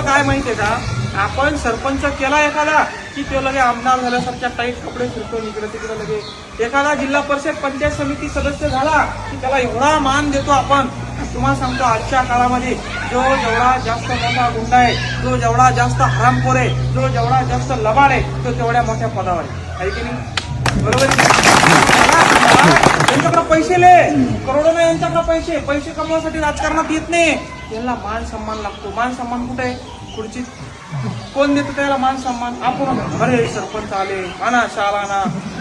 होतं काय माहितीये का? आपण सरपंच केला एखादा की तो लगे आमदार झाल्यासारख्या टाईट कपडे फिरतो इकडे तिकडे लगे. एखादा जिल्हा परिषद पंचायत समिती सदस्य झाला की त्याला एवढा मान देतो आपण. तुम्हाला सांगतो आजच्या काळामध्ये जो जेवढा जास्त मोठा गुंडा आहे जो जेवढा जास्त हरामखोर आहे जो जेवढा जास्त लबाड आहे तो तेवढ्या मोठ्या पदावर आहे. की नाही? बरोबर आहे यांच्याकडे पैसे ले करोडो यांच्याकडे पैसे. पैसे कमवण्यासाठी राजकारणात येत नाही. त्यांना मान सन्मान लागतो. मान सन्मान कुठे आहे? खुर्चीत. कोण देतो त्याला मान सन्मान? आपण अरे सरपंच आले. आणा शाळा ना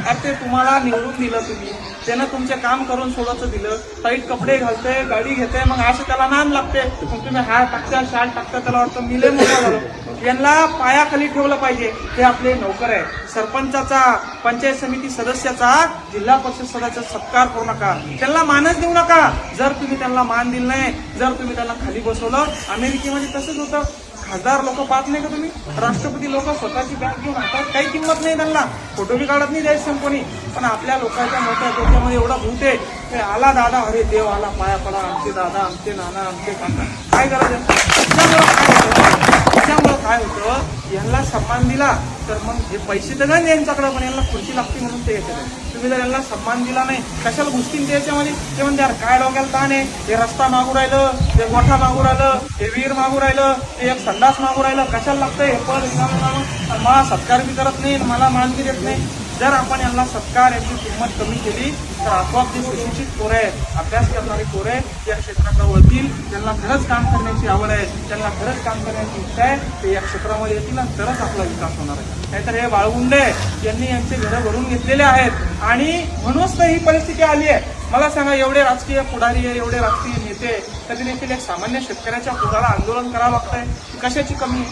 अरे ते तुम्हाला निवडून दिलं तुम्ही. त्यानं तुमचे काम करून सोडायचं दिलं. टाईट कपडे घालते गाडी घेते मग असं त्याला नाम लागते मग तुम्ही हार टाकता शाल टाकता त्याला वाटतं मिले मोठा झालं. यांना पायाखाली ठेवलं पाहिजे. हे आपले नोकर आहे सरपंचाचा पंचायत समिती सदस्याचा जिल्हा परिषद सदस्याचा सत्कार करू नका. त्यांना मानच देऊ नका. जर तुम्ही त्यांना मान दिलं नाही जर तुम्ही त्यांना खाली बसवलं अमेरिकेमध्ये तसंच होतं. खासदार लोक पाहत नाही का तुम्ही? राष्ट्रपती लोक स्वतःची बॅग घेऊन हातात काही किंमत नाही त्यांना. फोटो बी काढत नाही जायचं कोणी. पण आपल्या लोकांच्या मोठ्या डोक्यामध्ये एवढा भूत आहे ते आला दादा अरे देव आला पाया पडा आमचे दादा आमचे नाना आमचे काका. काय करायचं आहे त्याच्यामुळं काय होतं त्याच्यामुळं काय होतं यांना सन्मान दिला तर मग हे पैसे तर नाही यांच्याकडे पण यांना खुर्ची लागते म्हणून ते येते. तुम्ही जर यांना सन्मान दिला नाही कशाला घुसतील ते याच्यामध्ये ते म्हणते यार काय डोक्याला ताण आहे? हे रस्ता मागू राहिलं हे गोठा मागू राहिलं हे विहीर मागू राहिलं हे एक संडास मागू राहिलं. कशाला लागतं हे पद रिकामं मला सत्कार बी करत नाही आणि मला मान बी देत नाही. जर आपण यांना सत्कार याची किंमत कमी केली तर आपोआप जे सुशिक्षित पोरं आहेत. अभ्यास करणारी पोरं आहेत या क्षेत्राकडे वळतील. त्यांना खरंच काम करण्याची आवड आहे. त्यांना खरंच काम करण्याची इच्छा आहे. ते या क्षेत्रामध्ये येतील आणि तरच आपला विकास होणार आहे. नाहीतर हे बाळगुंडे यांनी यांचे घरं भरून घेतलेले आहेत. आणि म्हणूनच तर ही परिस्थिती आली आहे. मला सांगा एवढे राजकीय पुढारी आहे एवढे राजकीय नेते तरी देखील एक सामान्य शेतकऱ्याच्या पुढाला आंदोलन करावं लागतंय. कशाची कमी?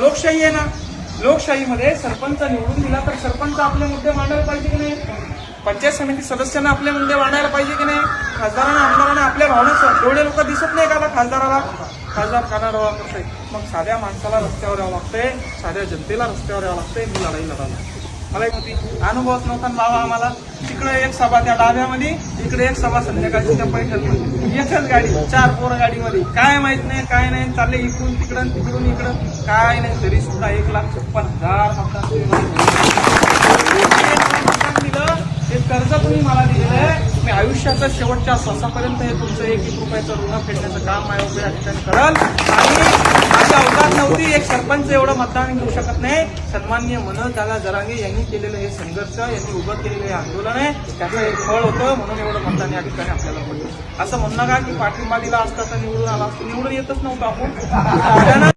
लोकशाही आहे ना. लोकशाहीमध्ये सरपंच निवडून दिला तर सरपंच आपले मुद्दे मांडायला पाहिजे की नाही? पंचायत समिती सदस्यांना आपले मुद्दे मांडायला पाहिजे की नाही? खासदारांना आमदारांना आपल्या भावना एवढे लोक दिसत नाही का खासदाराला. खासदार काना रवा करतोय. मग साध्या माणसाला रस्त्यावर यावं लागतंय. साध्या जनतेला रस्त्यावर यावं लागतंय. मी लढाई लढायला मला एक होती. अनुभवच नव्हता ना बाबा आम्हाला. तिकडे एक सभा त्या डाब्यामध्ये इकडे एक सभा संध्याकाळची त्या पैठणमध्ये. एकच गाडी चार पोरं गाडीमध्ये. काय माहीत नाही काय नाही चालले इकडून तिकडं तिकडून इकडं. काय नाही तरी सुद्धा एक लाख छप्पन हजार मतदान दिलं. हे कर्ज तुम्ही मला दिलेलं आहे. मी आयुष्याच्या शेवटच्या श्वासापर्यंत हे तुमचं एक एक रुपयाचं ऋण फेडण्याचं काम माझ्या ठिकाणी करल. आणि माझी नव्हती एक सरपंच एवढं मतदान घेऊ शकत नाही. सन्मान्य मनोज दादा जरांगे यांनी केलेलं हे संघर्ष यांनी उभं केलेलं हे आंदोलन आहे. त्याचं एक फळ होतं म्हणून एवढं मतदान या ठिकाणी आपल्याला पडलं असं म्हणणं का की पाठिंबा दिला असता तर निवडून आला असतो? निवडून येतच नव्हतं आपण.